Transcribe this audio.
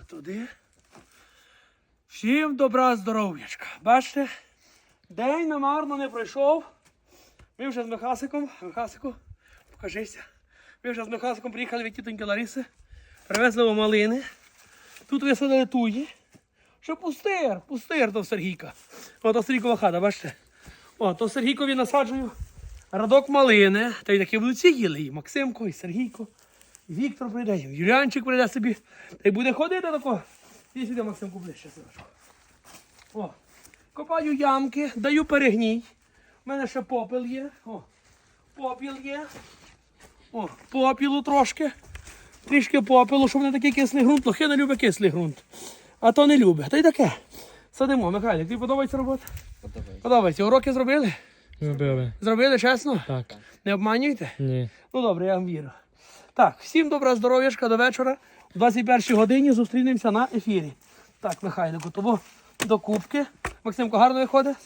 А туди. Всім добра здоров'ячка. Бачите, день намарно не пройшов. Ми вже з Михасиком, Михасику, покажися. Ми вже з Михасиком приїхали від тітоньки Лариси, привезли вам малини. Тут висадили туї. Що пустир, пустир то Сергійка. О, Сергійкова хата, бачите? О, то Сергійкові насаджую радок малини. Та й такі будуть їли. І Максимко, і Сергійко, Віктор прийде, Юліанчик прийде собі. Та й буде ходити тако. І сюди Максимку ближче, синочку. О, копаю ямки, даю перегній. У мене ще попел є. О, попіл є. О, попілу трошки. Трішки попелу, щоб не такий кислий ґрунт. Лохи не любить кислий ґрунт. А то не любить. Та й таке. Садимо, Михайло, тобі подобається робота? Подобається. Подобається. Уроки зробили? Робили. Зробили чесно? Так. Не обманюйте? Ні. Ну добре, я вам вірю. Так, всім добра здоров'ячка до вечора. О 21 годині зустрінемося на ефірі. Так, Михайлику, тобо до кубки. Максимко гарно виходить?